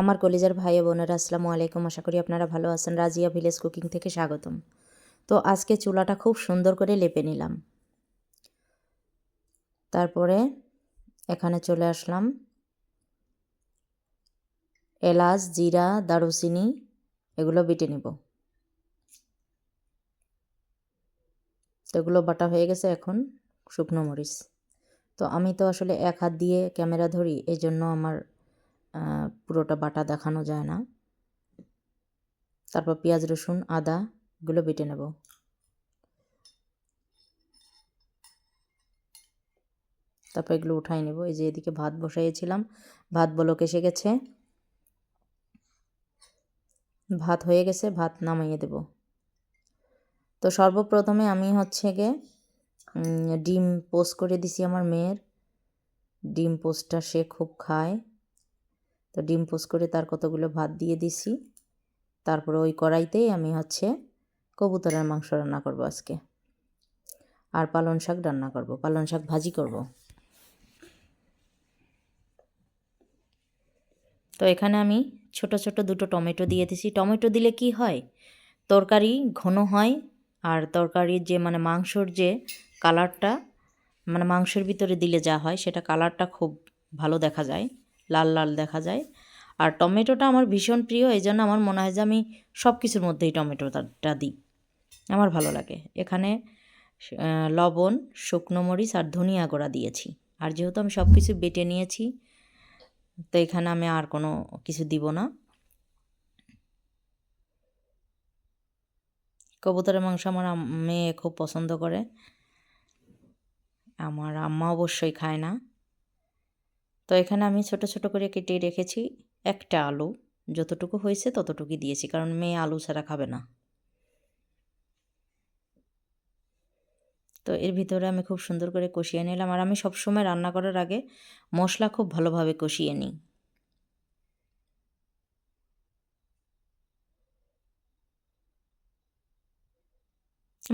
আমার কলেজের ভাই বোনেরা, আসসালামু আলাইকুম। আশা করি আপনারা ভালো আছেন। রাজিয়া ভিলেজ কুকিং থেকে স্বাগতম। তো আজকে চুলাটা খুব সুন্দর করে লেপে নিলাম। তারপরে এখানে চলে আসলাম। এলাচ, জিরা, দারুচিনি, এগুলো বেটে নেব। এগুলো বাটা হয়ে গেছে এখন শুকনো মরিচ। তো আমি তো আসলে এক হাত দিয়ে ক্যামেরা ধরি এই জন্য আমার পুরোটা বাটা দেখানো যায় না। তারপর পেঁয়াজ, রসুন, আদা এগুলো বেটে নেব। তারপর এগুলো উঠাই নেব। এই যে এদিকে ভাত বসাইয়েছিলাম ভাত বলক এসে গেছে। ভাত হয়ে গেছে, ভাত নামাইয়ে দেব। তো সর্বপ্রথমে আমি হচ্ছে গে ডিম পোস্ট করে দিছি আমার মেয়ের। ডিম পোস্টটা সে খুব খায়। তো ডিম পোস্ট করে তার কতগুলো ভাত দিয়ে দিছি। তারপরে ওই কড়াইতেই আমি হচ্ছে কবুতরের মাংস রান্না করব আজকে। আর পালন শাক রান্না করব পালন শাক ভাজি করব। তো এখানে আমি ছোট ছোট দুটো টমেটো দিয়ে দিছি। টমেটো দিলে কি হয়? তরকারি ঘন হয় আর তরকারির যে মানে মাংসর যে কালারটা মানে মাংসের ভিতরে দিলে যা হয়, সেটা কালারটা খুব ভালো দেখা যায়। লাল লাল দেখা যায়। আর টমেটোটা আমার ভীষণ প্রিয় এই জন্য আমার মনে হয় যে আমি সব কিছুর মধ্যেই টমেটোটা দিই। আমার ভালো লাগে। এখানে লবণ, শুকনো মরিচ আর ধনিয়া গোড়া দিয়েছি। আর যেহেতু আমি সব কিছু বেটে নিয়েছি, তো এখানে আমি আর কোনো কিছু দিব না। কবুতরের মাংস আমার মেয়ে খুব পছন্দ করে। আমার আম্মা অবশ্যই খায় না। তো এখানে আমি ছোট ছোট করে কেটে রেখেছি একটা আলু। যতটুকু হয়েছে ততটুকুই দিয়েছি, কারণ মেয়ে আলু ছাড়া খাবে না। তো এর ভিতরে আমি খুব সুন্দর করে কষিয়ে নিলাম, আর আমি সবসময় রান্না করার আগে মশলা খুব ভালোভাবে কষিয়ে নিই।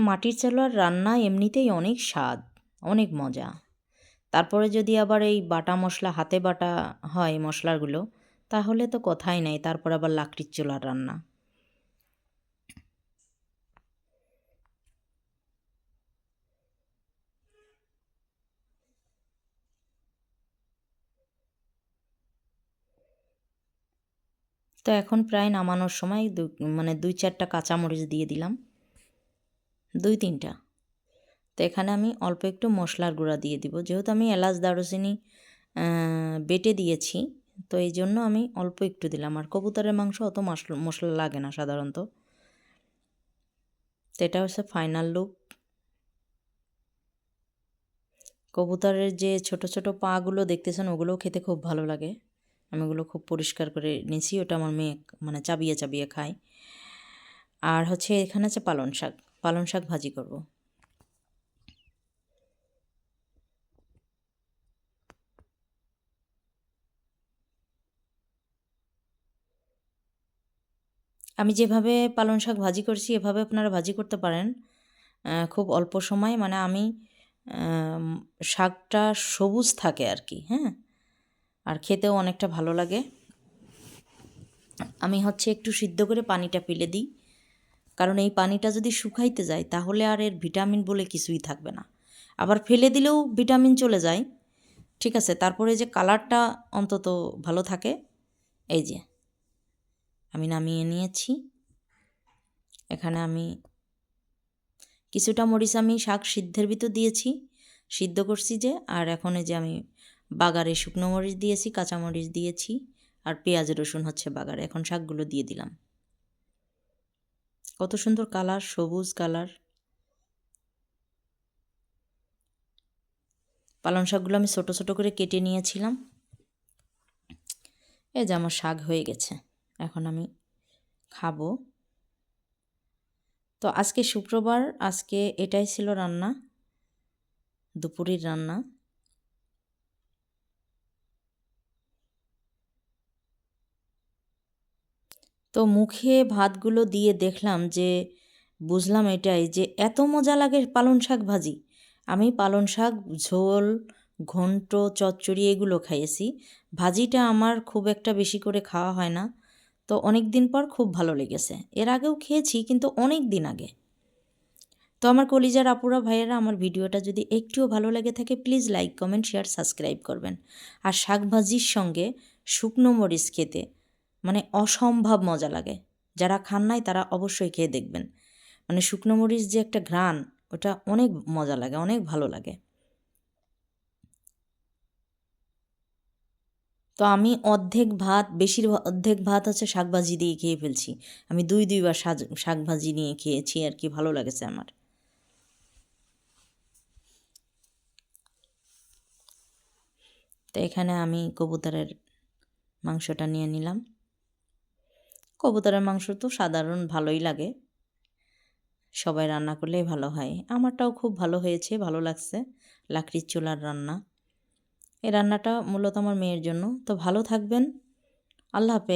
মাটির চালুয়ার রান্না এমনিতেই অনেক স্বাদ, অনেক মজা। তারপরে যদি আবার এই বাটা মশলা, হাতে বাটা হয় মশলাগুলো, তাহলে তো কথাই নাই, তারপর আবার লাকড়ির চুলার রান্না। তো এখন প্রায় নামানোর সময় মানে দুই চারটা কাঁচামরিচ দিয়ে দিলাম। দুই তিনটা। তো এখানে আমি অল্প একটু মশলার গুঁড়া দিয়ে দিব। যেহেতু আমি এলাচ, দারুচিনি বেটে দিয়েছি, তো এই জন্য আমি অল্প একটু দিলাম। আর কবুতরের মাংস অত মশলা লাগে না সাধারণত। তো এটা হচ্ছে ফাইনাল লুক কবুতরের যে ছোট ছোট পাগুলো দেখতেছেন, ওগুলোও খেতে খুব ভালো লাগে। আমি ওগুলো খুব পরিষ্কার করে নিয়েছি ওটা আমার মেয়ে মানে চাবিয়ে চাবিয়ে খায়। আর হচ্ছে এখানে আছে পালন শাক। পালন শাক ভাজি করব। আমি যেভাবে পালং শাক ভাজি করছি, এভাবে আপনারা ভাজি করতে পারেন। খুব অল্প সময় মানে আমি শাকটা সবুজ থাকে আর কি হ্যাঁ? আর খেতেও অনেকটা ভালো লাগে। আমি হচ্ছে একটু সিদ্ধ করে পানিটা ফেলে দিই। কারণ এই পানিটা যদি শুকাইতে যায়, তাহলে আর এর ভিটামিন বলে কিছুই থাকবে না। আবার ফেলে দিলেও ভিটামিন চলে যায়। ঠিক আছে, তারপরে যে কালারটা অন্তত ভালো থাকে, এই যে। আমি নামিয়ে নিয়েছি। এখানে আমি কিছুটা মরিচ আমি শাক সিদ্ধের ভিতর দিয়েছি, সিদ্ধ করছি যে, আর এখন যে আমি বাগারে শুকনো মরিচ দিয়েছি, কাঁচা মরিচ দিয়েছি, আর পেঁয়াজ, রসুন হচ্ছে বাগারে। এখন শাকগুলো দিয়ে দিলাম। কত সুন্দর কালার, সবুজ কালার। পালং শাকগুলো আমি ছোটো ছোটো করে কেটে নিয়েছিলাম। এই যে আমার শাক হয়ে গেছে। এখন আমি খাব। তো আজকে শুক্রবার, আজকে এটাই ছিল রান্না, দুপুরের রান্না। তো মুখে ভাতগুলো দিয়ে দেখলাম যে, বুঝলাম এটাই যে এত মজা লাগে পালন শাক ভাজি। আমি পালন শাক, ঝোল, ঘন্ট, চচ্চড়ি এগুলো খাইয়েছি। ভাজিটা আমার খুব একটা বেশি করে খাওয়া হয় না। তো অনেক দিন পর খুব ভালো লেগেছে। এর আগেও খেয়েছি, কিন্তু অনেক দিন আগে। তো আমার কলিজার আপুরা ভাইয়েরা, আমার ভিডিওটা যদি একটুও ভালো লেগে থাকে please like comment share subscribe করবেন। আর শাক ভাজির সঙ্গে শুকনো মরিচ খেতে মানে অসম্ভব মজা লাগে। যারা খান নাই, তারা অবশ্যই খেয়ে দেখবেন। মানে শুকনো মরিচ যে একটা ঘ্রাণ, ওটা অনেক মজা লাগে, অনেক ভালো লাগে। তো আমি অর্ধেক ভাত, বেশির অর্ধেক ভাত হচ্ছে শাকভাজি দিয়ে খেয়ে ফেলছি। আমি দুই, দুইবার শাক শাকভাজি নিয়ে খেয়েছি আর কি, ভালো লাগেছে আমার। তো এখানে আমি কবুতরের মাংসটা নিয়ে নিলাম। কবুতরের মাংস তো সাধারণ ভালোই লাগে। সবাই রান্না করলেই ভালো হয়। আমারটাও খুব ভালো হয়েছে, ভালো লাগছে। লাকড়ির চুলার রান্না। এই রান্নাটা মূলত আমার মেয়ের জন্য। তো ভালো থাকবেন। আল্লাহ হাফেজ।